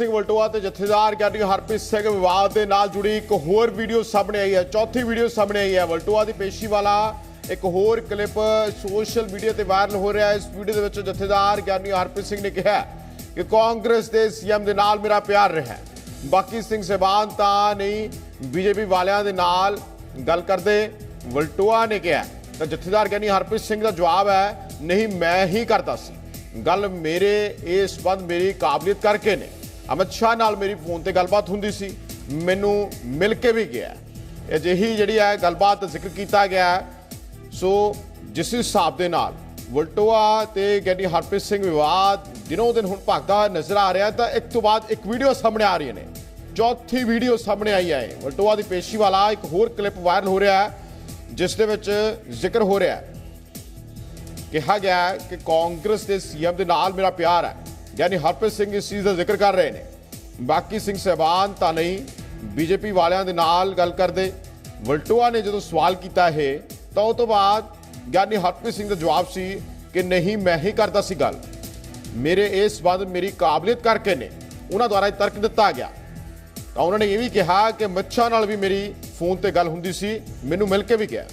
ਸਿੰਘ ਵਲਟੋਆ ਤੇ ਜਥੇਦਾਰ ਗਿਆਨੀ ਹਰਪ੍ਰੀਤ ਸਿੰਘ ਵਿਵਾਦ ਦੇ ਨਾਲ ਜੁੜੀ ਇੱਕ ਹੋਰ ਵੀਡੀਓ ਸਾਹਮਣੇ ਆਈ ਹੈ। ਚੌਥੀ ਵੀਡੀਓ ਸਾਹਮਣੇ ਆਈ ਹੈ। ਵਲਟੋਆ ਦੀ ਪੇਸ਼ੀ ਵਾਲਾ ਇੱਕ ਹੋਰ ਕਲਿੱਪ ਸੋਸ਼ਲ ਮੀਡੀਆ ਤੇ ਵਾਇਰਲ ਹੋ ਰਿਹਾ ਹੈ। ਇਸ ਵੀਡੀਓ ਦੇ ਵਿੱਚ ਜਥੇਦਾਰ ਗਿਆਨੀ ਹਰਪ੍ਰੀਤ ਸਿੰਘ ਨੇ ਕਿਹਾ ਕਿ ਕਾਂਗਰਸ ਦੇ ਸੀਐਮ ਦੇ ਨਾਲ ਮੇਰਾ ਪਿਆਰ ਰਿਹਾ ਬਾਕੀ ਸਿੰਘ ਸਹਿਬਾਨ ਤਾਂ ਨਹੀਂ, ਬੀਜੇਪੀ ਵਾਲਿਆਂ ਦੇ ਨਾਲ ਗੱਲ ਕਰਦੇ। ਵਲਟੋਆ ਨੇ ਕਿਹਾ, ਤਾਂ ਜਥੇਦਾਰ ਗਿਆਨੀ ਹਰਪ੍ਰੀਤ ਸਿੰਘ ਦਾ ਜਵਾਬ ਹੈ, ਨਹੀਂ, ਮੈਂ ਹੀ ਕਰਦਾ ਸੀ। ਗੱਲ ਮੇਰੇ, ਇਹ ਸੰਬੰਧ ਮੇਰੀ ਕਾਬਲੀਅਤ ਕਰਕੇ ਨੇ। ਅਮਿਤ ਸ਼ਾਹ ਨਾਲ ਮੇਰੀ ਫੋਨ ਤੇ ਗੱਲਬਾਤ ਹੁੰਦੀ ਸੀ। ਮੈਨੂੰ ਮਿਲ ਕੇ ਵੀ ਗਿਆ। ਅਜਿਹੀ ਜਿਹੜੀ ਹੈ ਗੱਲਬਾਤ ਜ਼ਿਕਰ ਕੀਤਾ ਗਿਆ ਸੋ ਜਿਸ ਹਿਸਾਬ ਦੇ ਨਾਲ ਵਲਟੋਆ ਤੇ ਗਿਆਨੀ ਹਰਪ੍ਰੀਤ ਸਿੰਘ ਵਿਵਾਦ ਦਿਨੋਂ ਦਿਨ ਹੁਣ ਭਗਦਾ ਨਜ਼ਰ ਆ ਰਿਹਾ ਤਾਂ ਇੱਕ ਤੋਂ ਬਾਅਦ ਇੱਕ ਵੀਡੀਓ ਸਾਹਮਣੇ ਆ ਰਹੀ ਨੇ। ਚੌਥੀ ਵੀਡੀਓ ਸਾਹਮਣੇ ਆਈ ਹੈ। ਵਲਟੋਆ ਦੀ ਪੇਸ਼ੀ ਵਾਲਾ ਇੱਕ ਹੋਰ ਕਲਿੱਪ ਵਾਇਰਲ ਹੋ ਰਿਹਾ ਹੈ, ਜਿਸ ਦੇ ਵਿੱਚ ਜ਼ਿਕਰ ਹੋ ਰਿਹਾ ਹੈ। ਕਿਹਾ ਗਿਆ ਕਿ ਕਾਂਗਰਸ ਦੇ ਸੀਐਮ ਦੇ ਨਾਲ ਮੇਰਾ ਪਿਆਰ ਹੈ। ਯਾਨੀ ਹਰਪ੍ਰੀਤ ਸਿੰਘ ਇਸ ਚੀਜ਼ ਦਾ ਜ਼ਿਕਰ ਕਰ ਰਹੇ ਨੇ। ਬਾਕੀ ਸਿੰਘ ਸਹਿਬਾਨ ਤਾਂ ਨਹੀਂ, ਬੀਜੇਪੀ ਵਾਲਿਆਂ ਦੇ ਨਾਲ ਗੱਲ ਕਰਦੇ। ਵਲਟੋਆ ਨੇ ਜਦੋਂ ਸਵਾਲ ਕੀਤਾ ਇਹ, ਤਾਂ ਉਹ ਤੋਂ ਬਾਅਦ ਗਿਆਨੀ ਹਰਪ੍ਰੀਤ ਸਿੰਘ ਦਾ ਜਵਾਬ ਸੀ ਕਿ ਨਹੀਂ, ਮੈਂ ਹੀ ਕਰਦਾ ਸੀ ਗੱਲ। ਮੇਰੇ ਇਸ ਸੰਬੰਧ ਮੇਰੀ ਕਾਬਲੀਅਤ ਕਰਕੇ ਨੇ, ਉਹਨਾਂ ਦੁਆਰਾ ਇਹ ਤਰਕ ਦਿੱਤਾ ਗਿਆ। ਤਾਂ ਉਹਨਾਂ ਨੇ ਇਹ ਵੀ ਕਿਹਾ ਕਿ ਮੱਛਾ ਨਾਲ ਵੀ ਮੇਰੀ ਫੋਨ ਤੇ ਗੱਲ ਹੁੰਦੀ ਸੀ, ਮੈਨੂੰ ਮਿਲ ਕੇ ਵੀ ਗਿਆ।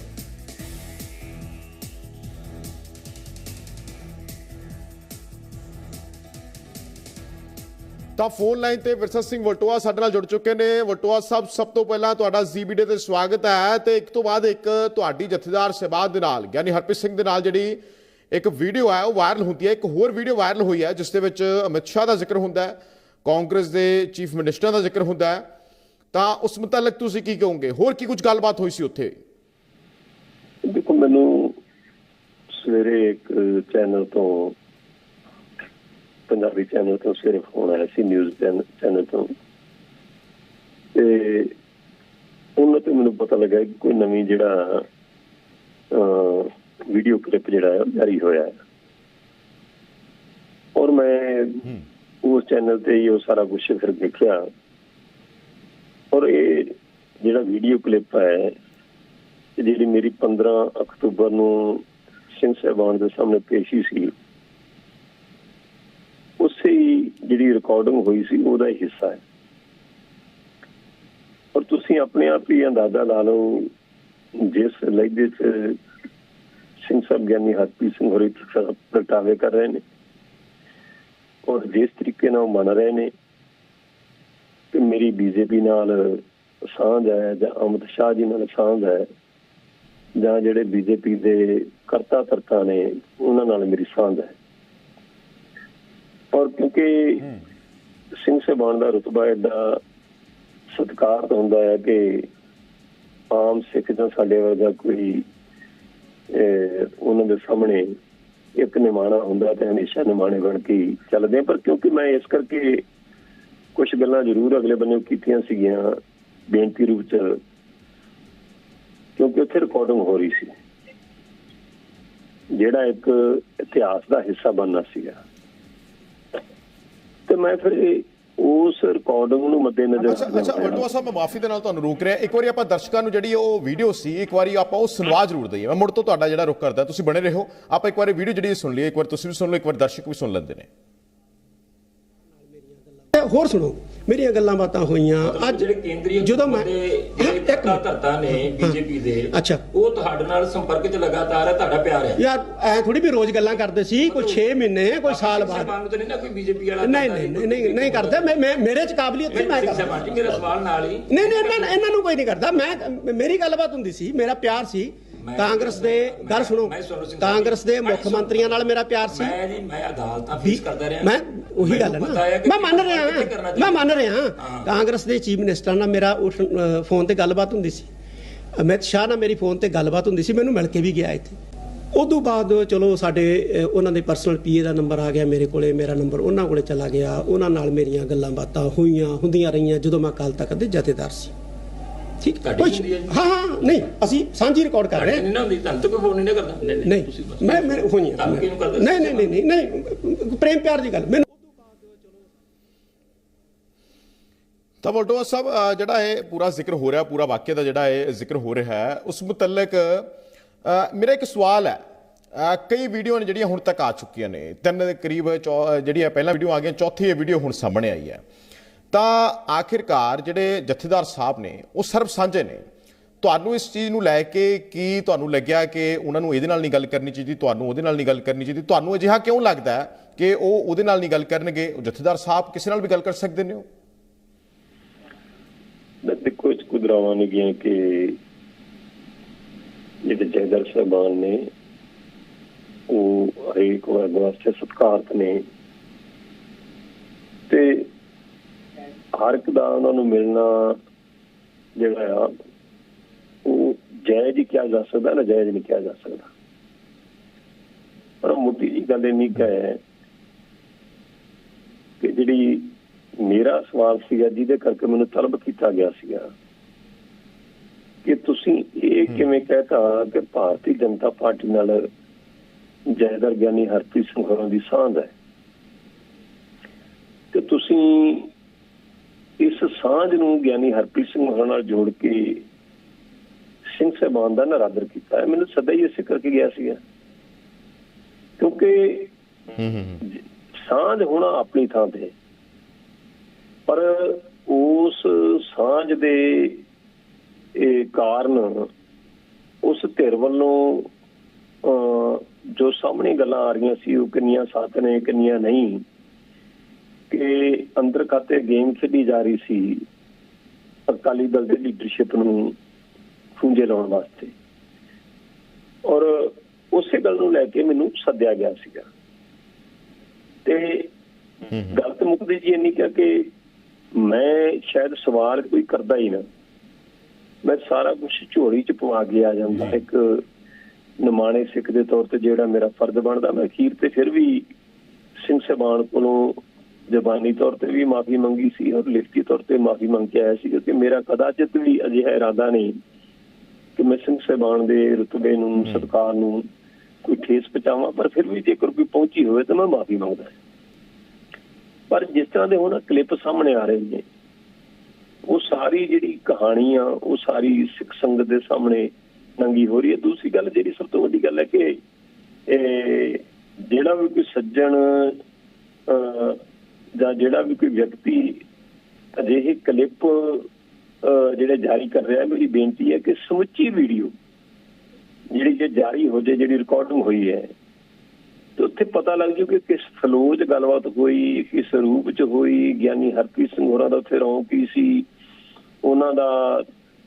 ਤਾਂ ਫੋਨ ਲਾਈਨ ਤੇ ਵਿਰਸਾ ਸਿੰਘ ਵਟੋਆ ਸਾਡੇ ਨਾਲ ਜੁੜ ਚੁੱਕੇ ਨੇ। ਵਟੋਆ ਸਾਹਿਬ, ਸਭ ਤੋਂ ਪਹਿਲਾਂ ਤੁਹਾਡਾ ਜ਼ੀਬੀਡੇ ਤੇ ਸਵਾਗਤ ਹੈ ਤੇ ਇੱਕ ਤੋਂ ਬਾਅਦ ਇੱਕ ਤੁਹਾਡੀ ਜਥੇਦਾਰ ਸਹਿਬਾਦ ਦੇ ਨਾਲ, ਯਾਨੀ ਹਰਪ੍ਰੀਤ ਸਿੰਘ ਦੇ ਨਾਲ ਜਿਹੜੀ ਇੱਕ ਵੀਡੀਓ ਹੈ, ਉਹ ਵਾਇਰਲ ਹੁੰਦੀ ਹੈ। ਇੱਕ ਹੋਰ ਵੀਡੀਓ ਵਾਇਰਲ ਹੋਈ ਹੈ, ਜਿਸ ਦੇ ਵਿੱਚ ਅਮਿਤ ਸ਼ਾਹ ਦਾ ਜ਼ਿਕਰ ਹੁੰਦਾ ਹੈ, ਕਾਂਗਰਸ ਦੇ ਚੀਫ ਮਿਨਿਸਟਰ ਦਾ ਜ਼ਿਕਰ ਹੁੰਦਾ ਹੈ। ਤਾਂ ਉਸ ਮੁਤਲਕ ਤੁਸੀਂ ਕੀ ਕਹੋਗੇ? ਹੋਰ ਕੀ ਕੁਝ ਗੱਲਬਾਤ ਹੋਈ ਸੀ ਉੱਥੇ? ਦੇਖੋ, ਮੈਨੂੰ ਸਵੇਰੇ ਇੱਕ ਚੈਨਲ ਤੋਂ ਪੰਜਾਬੀ ਚੈਨਲ ਤੋਂ ਸਵੇਰੇ ਫੋਨ ਆਇਆ ਸੀ ਨਿਊਜ਼ ਚੈਨਲ ਤੋਂ ਤੇ ਉਹਨਾਂ ਤੇ ਮੈਨੂੰ ਪਤਾ ਲੱਗਾ ਕਿ ਕੋਈ ਨਵੀਂ ਜਿਹੜਾ ਵੀਡੀਓ ਕਲਿੱਪ ਜਿਹੜਾ ਹੈ ਜਾਰੀ ਹੋਇਆ ਹੈ। ਔਰ ਮੈਂ ਉਸ ਚੈਨਲ ਤੇ ਹੀ ਉਹ ਸਾਰਾ ਕੁਝ ਫਿਰ ਦੇਖਿਆ। ਔਰ ਇਹ ਜਿਹੜਾ ਵੀਡੀਓ ਕਲਿੱਪ ਹੈ ਜਿਹੜੀ ਮੇਰੀ 15 ਅਕਤੂਬਰ ਨੂੰ ਸਿੰਘ ਸਾਹਿਬਾਨ ਦੇ ਸਾਹਮਣੇ ਪੇਸ਼ੀ ਸੀ ਉਸੇ ਹੀ ਜਿਹੜੀ ਰਿਕਾਰਡਿੰਗ ਹੋਈ ਸੀ, ਉਹਦਾ ਹਿੱਸਾ ਹੈ। ਔਰ ਤੁਸੀਂ ਆਪਣੇ ਆਪ ਹੀ ਅੰਦਾਜ਼ਾ ਲਾ ਲਓ, ਜਿਸ ਲਹਿਜੇ 'ਚ ਸਿੰਘ ਸਾਹਿਬ ਗਿਆਨੀ ਹਰਪ੍ਰੀਤ ਸਿੰਘ ਹੋਰੀ ਪ੍ਰਗਟਾਵੇ ਕਰ ਰਹੇ ਨੇ ਔਰ ਜਿਸ ਤਰੀਕੇ ਨਾਲ ਉਹ ਮੰਨ ਰਹੇ ਨੇ ਕਿ ਮੇਰੀ ਬੀਜੇਪੀ ਨਾਲ ਸਾਂਝ ਹੈ ਜਾਂ ਅਮਿਤ ਸ਼ਾਹ ਜੀ ਨਾਲ ਸਾਂਝ ਹੈ ਜਾਂ ਜਿਹੜੇ ਬੀਜੇਪੀ ਦੇ ਕਰਤਾ ਧਰਤਾ ਨੇ, ਉਹਨਾਂ ਨਾਲ ਮੇਰੀ ਸਾਂਝ ਹੈ। ਔਰ ਕਿਉਂਕਿ ਸਿੰਘ ਸਾਹਿਬਾਨ ਦਾ ਰਤਬਾ ਐਡਾ ਸਤਿਕਾਰ ਹੁੰਦਾ ਹੈ ਕਿ ਆਮ ਸਿੱਖ ਜਾਂ ਸਾਡੇ ਵਰਗਾ ਕੋਈ ਉਹਨਾਂ ਦੇ ਸਾਹਮਣੇ ਇੱਕ ਨਿਮਾਣਾ ਹੁੰਦਾ ਤੇ ਹਮੇਸ਼ਾ ਨਿਮਾਣੇ ਬਣ ਕੇ ਚੱਲਦੇ। ਪਰ ਕਿਉਂਕਿ ਮੈਂ ਇਸ ਕਰਕੇ ਕੁਝ ਗੱਲਾਂ ਜ਼ਰੂਰ ਅਗਲੇ ਬੰਨੇ ਕੀਤੀਆਂ ਸੀਗੀਆਂ ਬੇਨਤੀ ਰੂਪ ਚ ਕਿਉਂਕਿ ਉੱਥੇ ਰਿਕਾਰਡਿੰਗ ਹੋ ਰਹੀ ਸੀ। ਜਿਹੜਾ ਇੱਕ ਇਤਿਹਾਸ ਦਾ ਹਿੱਸਾ ਬਣਨਾ ਸੀਗਾ। ਮੈਂ ਫਿਰ ਉਸ ਰਿਕਾਰਡਿੰਗ ਨੂੰ ਮੱਦੇਨਜ਼ਰ ਅੱਛਾ ਅੱਛਾ ਵਟੂਆ ਸਾਹਿਬ ਮੈਂ ਮਾਫੀ ਦੇ ਨਾਲ ਤੁਹਾਨੂੰ ਰੋਕ ਰਿਹਾ। ਇੱਕ ਵਾਰੀ ਆਪਾਂ ਦਰਸ਼ਕਾਂ ਨੂੰ ਜਿਹੜੀ ਉਹ ਵੀਡੀਓ ਸੀ ਇੱਕ ਵਾਰੀ ਆਪਾਂ ਉਹ ਸੁਣਵਾ ਜ਼ਰੂਰ ਦਈਏ। ਮੈਂ ਮੁੜ ਤੋਂ ਤੁਹਾਡਾ ਜਿਹੜਾ ਰੁਕ ਕਰਦਾ ਤੁਸੀਂ ਬਣੇ ਰਹੋ। ਆਪਾਂ ਇੱਕ ਵਾਰੀ ਵੀਡੀਓ ਜਿਹੜੀ ਸੁਣ ਲਈਏ ਇੱਕ ਵਾਰ ਤੁਸੀਂ ਵੀ ਸੁਣ ਲਓ ਇੱਕ ਵਾਰ ਦਰਸ਼ਕ ਵੀ ਸੁਣ ਲੈਂਦੇ ਨੇ। ਤੇ ਹੋਰ ਸੁਣੋ। ਮੇਰੀਆਂ ਗੱਲਾਂ ਬਾਤਾਂ ਹੋਈਆਂ। ਅੱਜ ਜਿਹੜੇ ਕੇਂਦਰੀ ਜਦੋਂ ਮੈਂ ਇੱਕ। ਧਰਤਾ ਨੇ ਬੀਜੇਪੀ ਦੇ ਅੱਛਾ। ਉਹ ਤੁਹਾਡੇ ਨਾਲ ਸੰਪਰਕ 'ਚ ਲਗਾਤਾਰ ਹੈ ਤੁਹਾਡਾ ਪਿਆਰ ਹੈ? ਯਾਰ ਐ ਥੋੜੀ ਵੀ ਰੋਜ਼ ਗੱਲਾਂ ਕਰਦੇ ਸੀ ਕੋਈ 6 ਮਹੀਨੇ ਕੋਈ ਸਾਲ ਬਾਅਦ। ਸਾਹਿਬਾਨ ਨੂੰ ਤਾਂ ਨਹੀਂ ਨਾ ਕੋਈ ਬੀਜੇਪੀ ਵਾਲਾ ਨਹੀਂ ਨਹੀਂ ਨਹੀਂ ਨਹੀਂ ਨਹੀਂ ਕਰਦੇ। ਮੈਂ ਮੈਂ ਮੇਰੇ ਚ ਕਾਬਲੀਅਤ ਸੀ ਮੈਂ ਕਰਦਾ। ਮੇਰਾ ਸਵਾਲ ਨਾਲ ਹੀ। ਨਹੀਂ ਨਹੀਂ ਇਹਨਾਂ ਨੂੰ ਕੋਈ ਨਹੀਂ ਕਰਦਾ। ਮੈਂ ਮੇਰੀ ਗੱਲਬਾਤ ਹੁੰਦੀ ਸੀ ਮੇਰਾ ਪਿਆਰ ਸੀ। ਕਾਂਗਰਸ ਦੇ ਗੱਲ ਸੁਣੋ। ਕਾਂਗਰਸ ਦੇ ਮੁੱਖ। ਮੰਤਰੀਆਂ ਨਾਲ ਮੇਰਾ ਪਿਆਰ ਸੀ। ਮੈਂ ਜੀ ਮੈਂ ਅਦਾਲਤਾਂ ਫੇਸ ਕਰਦਾ ਰਿਹਾ। ਮੈਂ ਉਹੀ ਗੱਲ ਨਾ। ਮੈਂ ਮੰਨ ਰਿਹਾ ਮੈਂ ਮੰਨ ਰਿਹਾ ਕਾਂਗਰਸ ਦੇ ਚੀਫ ਮਿਨਿਸਟਰ ਨਾਲ ਮੇਰਾ ਫੋਨ ਤੇ ਗੱਲਬਾਤ ਹੁੰਦੀ ਸੀ। ਅਮਿਤ ਸ਼ਾਹ ਨਾਲ ਮੇਰੀ ਫੋਨ ਤੇ ਗੱਲਬਾਤ ਹੁੰਦੀ ਸੀ। ਮੈਨੂੰ ਮਿਲ ਕੇ ਵੀ ਗਿਆ ਇੱਥੇ। ਉਦੋਂ ਬਾਅਦ ਚਲੋ ਸਾਡੇ ਉਹਨਾਂ ਦੇ ਪਰਸਨਲ ਪੀਏ ਦਾ ਨੰਬਰ ਆ ਗਿਆ ਮੇਰੇ ਕੋਲੇ। ਮੇਰਾ ਨੰਬਰ ਉਹਨਾਂ ਕੋਲੇ ਚਲਾ ਗਿਆ। ਉਹਨਾਂ ਨਾਲ ਮੇਰੀਆਂ ਗੱਲਾਂ ਬਾਤਾਂ ਹੋਈਆਂ ਹੁੰਦੀਆਂ ਰਹੀਆਂ ਜਦੋਂ ਮੈਂ ਕੱਲ ਤੱਕ ਦੇ ਜਥੇਦਾਰ ਸੀ। ਠੀਕ ਤੁਹਾਡੀ ਕੁਛ- ਹੁੰਦੀ ਹੈ ਜੀ? ਹਾਂ ਹਾਂ ਨਹੀਂ ਅਸੀਂ ਸਾਂਝੀ ਰਿਕਾਰਡ ਕਰ ਰਹੇ ਹਾਂ। ਨਹੀਂ ਨਾ ਹੁੰਦੀ ਤੁਹਾਨੂੰ ਤਾਂ ਕੋਈ ਫੋਨ ਨਹੀਂ ਕਰਦਾ। ਨਹੀਂ ਤੁਸੀਂ ਬਸ ਮੈਂ ਮੈਂ ਕਰਦਾ? ਨਹੀਂ ਨਹੀਂ ਨਹੀਂ ਨਹੀਂ ਨਹੀਂ ਪ੍ਰੇਮ ਪਿਆਰ ਦੀ ਗੱਲ। ਮੈਨੂੰ ਤਾਂ ਵਲਟੋਆ ਸਾਹਿਬ ਜਿਹੜਾ ਇਹ ਪੂਰਾ ਜ਼ਿਕਰ ਹੋ ਰਿਹਾ ਪੂਰਾ ਵਾਕਿਆ ਦਾ ਜਿਹੜਾ ਇਹ ਜ਼ਿਕਰ ਹੋ ਰਿਹਾ ਹੈ ਉਸ ਮੁਤਲਕ ਮੇਰਾ ਇੱਕ ਸਵਾਲ ਹੈ। ਕਈ ਵੀਡੀਓ ਨੇ ਜਿਹੜੀਆਂ ਹੁਣ ਤੱਕ ਆ ਚੁੱਕੀਆਂ ਨੇ। ਤਿੰਨ ਦੇ ਕਰੀਬ ਚੌ- ਜਿਹੜੀਆਂ ਪਹਿਲਾਂ ਵੀਡੀਓ ਆ ਗਈਆਂ ਚੌਥੀ ਇਹ ਵੀਡੀਓ ਹੁਣ ਸਾਹਮਣੇ ਆਈ ਹੈ। ਤਾਂ ਆਖਿਰਕਾਰ ਜਿਹੜੇ ਜਥੇਦਾਰ ਸਾਹਿਬ ਨੇ, ਉਹ ਸਰਬ ਸਾਂਝੇ ਨੇ। ਤੁਹਾਨੂੰ ਇਸ ਚੀਜ਼ ਨੂੰ ਲੈ ਕੇ ਕੀ ਤੁਹਾਨੂੰ ਲੱਗਿਆ ਕਿ ਉਹਨਾਂ ਨੂੰ ਇਹਦੇ ਨਾਲ ਨਹੀਂ ਗੱਲ ਕਰਨੀ ਚਾਹੀਦੀ, ਤੁਹਾਨੂੰ ਉਹਦੇ ਨਾਲ ਨਹੀਂ ਗੱਲ ਕਰਨੀ ਚਾਹੀਦੀ? ਤੁਹਾਨੂੰ ਅਜਿਹਾ ਕਿਉਂ ਲੱਗਦਾ ਕਿ ਉਹ ਉਹਦੇ ਨਾਲ ਨਹੀਂ ਗੱਲ ਕਰਨਗੇ? ਜਥੇਦਾਰ ਸਾਹਿਬ ਕਿਸੇ ਨਾਲ ਵੀ ਗੱਲ ਕਰ ਸਕਦੇ ਨੇ ਉਹ? ਦੇਖੋ ਇਸ ਕੁਦਰਾਵਾਂ ਨੇ ਗਿਆ ਕਿ ਜਿਹੜੇ ਜੈਦਰ ਸਾਹਿਬਾਨ ਨੇ, ਉਹ ਹਰੇਕ ਵਰਗ ਵਾਸਤੇ ਸਤਿਕਾਰਤ ਨੇ। ਤੇ ਹਰ ਇੱਕ ਦਾ ਉਹਨਾਂ ਨੂੰ ਮਿਲਣਾ ਜਿਹੜਾ ਆ ਉਹ ਜਾਇਜ਼ ਹੀ ਕਿਹਾ ਜਾ ਸਕਦਾ ਨਾ ਜਾਇਜ਼ ਨਹੀਂ ਕਿਹਾ ਜਾ ਸਕਦਾ। ਪਰ ਮੋਟੀ ਜੀ ਗੱਲ ਇੰਨੀ ਕੁ ਹੈ ਕਿ ਜਿਹੜੀ ਮੇਰਾ ਸਵਾਲ ਸੀਗਾ ਜਿਹਦੇ ਕਰਕੇ ਮੈਨੂੰ ਤਲਬ ਕੀਤਾ ਗਿਆ ਸੀਗਾ ਕਿ ਤੁਸੀਂ ਇਹ ਕਿਵੇਂ ਕਹਿਤਾ ਕਿ ਭਾਰਤੀ ਜਨਤਾ ਪਾਰਟੀ ਨਾਲ ਜੈਦਰ ਗਿਆਨੀ ਹਰਪ੍ਰੀਤ ਸਿੰਘ ਹੋਰਾਂ ਦੀ ਸਾਂਝ ਹੈ। ਤੇ ਤੁਸੀਂ ਸਾਂਝ ਨੂੰ ਗਿਆਨੀ ਹਰਪ੍ਰੀਤ ਸਿੰਘ ਹੋਰਾਂ ਨਾਲ ਜੋੜ ਕੇ ਸਿੰਘ ਸਾਹਿਬਾਨ ਦਾ ਨਰਾਦਰ ਕੀਤਾ ਮੈਨੂੰ ਸਦਾ ਹੀ ਇਸੇ ਕਰਕੇ ਗਿਆ ਸੀਗਾ। ਕਿਉਂਕਿ ਹੂੰ ਹੂੰ ਸਾਂਝ ਹੋਣਾ ਆਪਣੀ ਥਾਂ ਤੇ ਪਰ ਉਸ ਸਾਂਝ ਦੇ ਇਹ ਕਾਰਨ ਉਸ ਧਿਰ ਵੱਲੋਂ ਜੋ ਸਾਹਮਣੇ ਗੱਲਾਂ ਆ ਰਹੀਆਂ ਸੀ ਉਹ ਕਿੰਨੀਆਂ ਸੱਚ ਨੇ ਕਿੰਨੀਆਂ ਨਹੀਂ ਕਿ ਅੰਦਰ ਖਾਤੇ ਗੇਮ ਖੇਡੀ ਜਾ ਰਹੀ ਸੀ ਅਕਾਲੀ ਦਲ ਦੇ ਲੀਡਰਸ਼ਿਪ ਨੂੰ ਖੁੰਝੇ ਲਾਉਣ ਵਾਸਤੇ। ਔਰ ਉਸੇ ਗੱਲ ਨੂੰ ਲੈ ਕੇ ਮੈਨੂੰ ਸੱਦਿਆ ਗਿਆ ਸੀਗਾ। ਤੇ ਗੱਲ ਤਾਂ ਮੁੱਕਦੀ ਜੀ ਇੰਨੀ ਕਿ ਕਿ ਮੈਂ ਸ਼ਾਇਦ ਸਵਾਲ ਕੋਈ ਕਰਦਾ ਹੀ ਨਾ। ਮੈਂ ਸਾਰਾ ਕੁਝ ਝੋਲੀ ਚ ਪਵਾ ਕੇ ਆ ਜਾਂਦਾ। ਇੱਕ ਨਿਮਾਣੇ ਸਿੱਖ ਦੇ ਤੌਰ ਤੇ ਜਿਹੜਾ ਮੇਰਾ ਫਰਜ਼ ਬਣਦਾ ਮੈਂ ਅਖੀਰ ਤੇ ਫਿਰ ਵੀ ਸਿੰਘ ਸਾਹਿਬਾਨ ਕੋਲੋਂ ਜ਼ਬਾਨੀ ਤੌਰ ਤੇ ਵੀ ਮਾਫੀ ਮੰਗੀ ਸੀ ਔਰ ਲਿਖਤੀ ਤੌਰ ਤੇ ਮਾਫੀ ਮੰਗ ਕੇ ਆਇਆ ਸੀ ਕਿਉਂਕਿ ਮੇਰਾ ਕਦਾਚਿਤ ਵੀ ਅਜਿਹਾ ਇਰਾਦਾ ਨਹੀਂ ਕਿ ਮੈਂ ਸਿੰਘ ਸਾਹਿਬਾਨ ਦੇ ਰੁਤਬੇ ਨੂੰ ਸਤਿਕਾਰ ਨੂੰ ਕੋਈ ਠੇਸ ਪਹੁੰਚਾਵਾਂ ਪਰ ਫਿਰ ਵੀ ਜੇਕਰ ਕੋਈ ਪਹੁੰਚੀ ਹੋਵੇ ਤਾਂ ਮੈਂ ਮਾਫੀ ਮੰਗਦਾ ਪਰ ਜਿਸ ਤਰ੍ਹਾਂ ਦੇ ਹੁਣ ਕਲਿੱਪ ਸਾਹਮਣੇ ਆ ਰਹੇ ਨੇ ਉਹ ਸਾਰੀ ਜਿਹੜੀ ਕਹਾਣੀ ਆ ਉਹ ਸਾਰੀ ਸਿੱਖ ਸੰਗਤ ਦੇ ਸਾਹਮਣੇ ਨੰਗੀ ਹੋ ਰਹੀ ਹੈ। ਦੂਸਰੀ ਗੱਲ ਜਿਹੜੀ ਸਭ ਤੋਂ ਵੱਡੀ ਗੱਲ ਹੈ ਕਿ ਇਹ ਜਿਹੜਾ ਵੀ ਕੋਈ ਸੱਜਣ ਜਾਂ ਜਿਹੜਾ ਵੀ ਕੋਈ ਵਿਅਕਤੀ ਅਜਿਹੇ ਕਲਿੱਪ ਅਹ, ਜਿਹੜੇ ਜਾਰੀ ਕਰ ਰਿਹਾ ਮੇਰੀ ਬੇਨਤੀ ਹੈ ਕਿ ਸਮੁੱਚੀ ਵੀਡੀਓ ਜਿਹੜੀ ਜੇ ਜਾਰੀ ਹੋ ਜਾਏ ਜਿਹੜੀ ਰਿਕਾਰਡਿੰਗ ਹੋਈ ਹੈ ਤੇ ਉੱਥੇ ਪਤਾ ਲੱਗ ਜੂ ਕਿ ਕਿਸ ਫਲੋ 'ਚ ਗੱਲਬਾਤ ਹੋਈ ਕਿਸ ਰੂਪ 'ਚ ਹੋਈ ਗਿਆਨੀ ਹਰਪ੍ਰੀਤ ਸਿੰਘ ਹੋਰਾਂ ਦਾ ਉੱਥੇ ਰੌਂ ਕੀ ਸੀ ਉਹਨਾਂ ਦਾ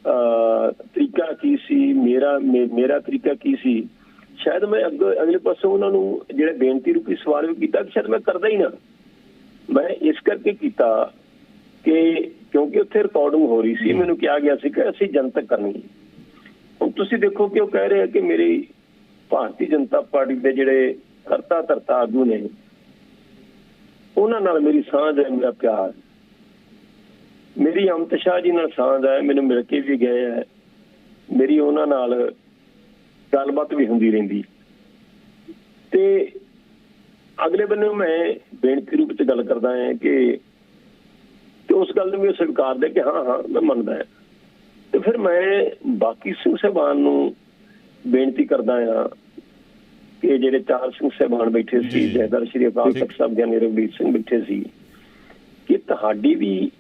ਅਹ, ਤਰੀਕਾ ਕੀ ਸੀ ਮੇਰਾ ਮੇਰਾ ਤਰੀਕਾ ਕੀ ਸੀ। ਸ਼ਾਇਦ ਮੈਂ ਅੱਗੇ ਅਗਲੇ ਪਾਸੇ ਉਹਨਾਂ ਨੂੰ ਜਿਹੜੇ ਬੇਨਤੀ ਰੂਪੀ ਸਵਾਲ ਵੀ ਕੀਤਾ ਕਿ ਸ਼ਾਇਦ ਮੈਂ ਕਰਦਾ ਹੀ ਨਾ। ਮੈਂ ਇਸ ਕਰਕੇ ਕੀਤਾ ਕਿ ਕਿਉਂਕਿ ਉੱਥੇ ਰਿਕਾਰਡਿੰਗ ਹੋ ਰਹੀ ਸੀ ਮੈਨੂੰ ਕਿਹਾ ਗਿਆ ਸੀ ਕਿ ਅਸੀਂ ਜਨਤਕ ਕਰਨੀ ਹੈ। ਹੁਣ ਤੁਸੀਂ ਦੇਖੋ ਕਿ ਉਹ ਕਹਿ ਰਹੇ ਕਿ ਮੇਰੀ ਭਾਰਤੀ ਜਨਤਾ ਪਾਰਟੀ ਦੇ ਜਿਹੜੇ ਕਰਤਾ ਧਰਤਾ ਆਗੂ ਨੇ ਉਹਨਾਂ ਨਾਲ ਮੇਰੀ ਸਾਂਝ ਹੈ ਮੇਰਾ ਪਿਆਰ। ਮੇਰੀ ਅਮਿਤ ਸ਼ਾਹ ਜੀ ਨਾਲ ਸਾਂਝ ਹੈ ਮੈਨੂੰ ਮਿਲ ਕੇ ਵੀ ਗਏ ਹੈ। ਮੇਰੀ ਉਹਨਾਂ ਨਾਲ ਗੱਲਬਾਤ ਵੀ ਹੁੰਦੀ ਰਹਿੰਦੀ। ਤੇ ਅਗਲੇ ਬੰਨੇ ਮੈਂ ਬੇਨਤੀ ਰੂਪ ਚ ਗੱਲ ਕਰਦਾ ਹਾਂ ਕਿ ਤੇ ਉਸ ਗੱਲ ਨੂੰ ਵੀ ਸਵੀਕਾਰ ਦੇ ਕਿ ਹਾਂ ਹਾਂ ਮੈਂ ਮੰਨਦਾ ਹਾਂ। ਤੇ ਫਿਰ ਮੈਂ ਬਾਕੀ ਸਿੰਘ ਸਾਹਿਬਾਨ ਨੂੰ ਬੇਨਤੀ ਕਰਦਾ ਹਾਂ ਕਿ ਜਿਹੜੇ ਚਾਰ ਸਿੰਘ ਸਾਹਿਬਾਨ ਬੈਠੇ ਸੀ ਜੈਦਰ ਸ਼੍ਰੀ ਅਕਾਲ ਤਖਤ ਸਾਹਿਬ ਗਿਆਨੀ ਰਵੀਰ ਸਿੰਘ ਬੈਠੇ ਸੀ ਕਿ ਤੁਹਾਡੀ ਵੀ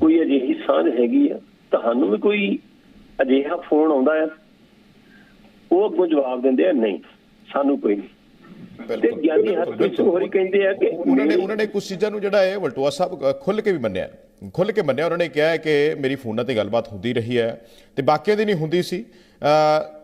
ਕੋਈ ਅਜਿਹੀ ਸਾਂਝ ਹੈਗੀ ਆ? ਤੁਹਾਨੂੰ ਵੀ ਕੋਈ ਅਜਿਹਾ ਫੋਨ ਆਉਂਦਾ ਆ? ਉਹ ਅੱਗੋਂ ਜਵਾਬ ਦਿੰਦੇ ਆ ਨਹੀਂ ਸਾਨੂੰ ਕੋਈ ਨਹੀਂ। ਤੇ ਗਿਆਨੀ ਹਰਪ੍ਰੀਤ ਸਿੰਘ ਹੋਰੀ ਕਹਿੰਦੇ ਆ ਕਿ ਉਹਨਾਂ ਨੇ ਉਹਨਾਂ ਨੇ ਕੁਝ ਚੀਜ਼ਾਂ ਨੂੰ ਜਿਹੜਾ ਹੈ ਵਲਟੋਆ ਸਾਹਿਬ ਅ, ਖੁੱਲ੍ਹ ਕੇ ਵੀ ਮੰਨਿਆ। ਖੁੱਲ੍ਹ ਕੇ ਮੰਨਿਆ, ਉਹਨਾਂ ਨੇ ਕਿਹਾ ਕਿ ਮੇਰੀ ਫੋਨਾਂ ਤੇ ਗੱਲਬਾਤ ਹੁੰਦੀ ਰਹੀ ਹੈ ਤੇ ਬਾਕੀਆਂ ਦੀ ਨਹੀਂ ਹੁੰਦੀ ਸੀ।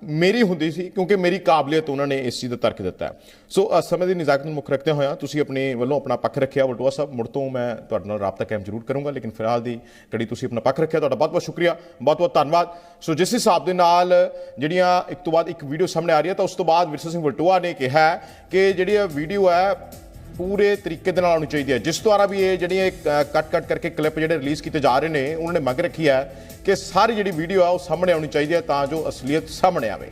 ਮੇਰੀ ਹੁੰਦੀ ਸੀ ਕਿਉਂਕਿ ਮੇਰੀ ਕਾਬਲੀਅਤ ਉਹਨਾਂ ਨੇ ਇਸ ਚੀਜ਼ ਦਾ ਤਰਕ ਦਿੱਤਾ ਸੋ ਸਮੇਂ ਦੀ ਨਿਜ਼ਾਕਤ ਨੂੰ ਮੁੱਖ ਰੱਖਦੇ ਹੋਇਆ ਤੁਸੀਂ ਆਪਣੇ ਵੱਲੋਂ ਆਪਣਾ ਪੱਖ ਰੱਖਿਆ। ਵਲਟੋਆ ਸਾਹਿਬ, ਮੁੜ ਤੋਂ ਮੈਂ ਤੁਹਾਡੇ ਨਾਲ ਰਾਬਤਾ ਕਾਇਮ ਜ਼ਰੂਰ ਕਰੂੰਗਾ, ਲੇਕਿਨ ਫਿਲਹਾਲ ਦੀ ਕੜੀ ਤੁਸੀਂ ਆਪਣਾ ਪੱਖ ਰੱਖਿਆ, ਤੁਹਾਡਾ ਬਹੁਤ ਬਹੁਤ ਸ਼ੁਕਰੀਆ, ਬਹੁਤ ਬਹੁਤ ਧੰਨਵਾਦ। ਸੋ, ਜਿਸ ਹਿਸਾਬ ਦੇ ਨਾਲ ਜਿਹੜੀਆਂ ਇੱਕ ਤੋਂ ਬਾਅਦ ਇੱਕ ਵੀਡੀਓ ਸਾਹਮਣੇ ਆ ਰਹੀ ਹੈ, ਤਾਂ ਉਸ ਤੋਂ ਬਾਅਦ ਵਿਰਸਾ ਸਿੰਘ ਵਲਟੋਆ ਨੇ ਕਿਹਾ ਕਿ ਜਿਹੜੀ ਇਹ ਵੀਡੀਓ ਹੈ ਪੂਰੇ ਤਰੀਕੇ ਦੇ ਨਾਲ ਆਉਣੀ ਚਾਹੀਦੀ ਹੈ। ਜਿਸ ਦੁਆਰਾ ਵੀ ਇਹ ਜਿਹੜੀਆਂ ਕੱਟ ਕੱਟ ਕਰਕੇ ਕਲਿੱਪ ਜਿਹੜੇ ਰਿਲੀਜ਼ ਕੀਤੇ ਜਾ ਰਹੇ ਨੇ, ਉਹਨਾਂ ਨੇ ਮੰਗ ਰੱਖੀ ਹੈ ਕਿ ਸਾਰੀ ਜਿਹੜੀ ਵੀਡੀਓ ਆ ਉਹ ਸਾਹਮਣੇ ਆਉਣੀ ਚਾਹੀਦੀ ਹੈ ਤਾਂ ਜੋ ਅਸਲੀਅਤ ਸਾਹਮਣੇ ਆਵੇ।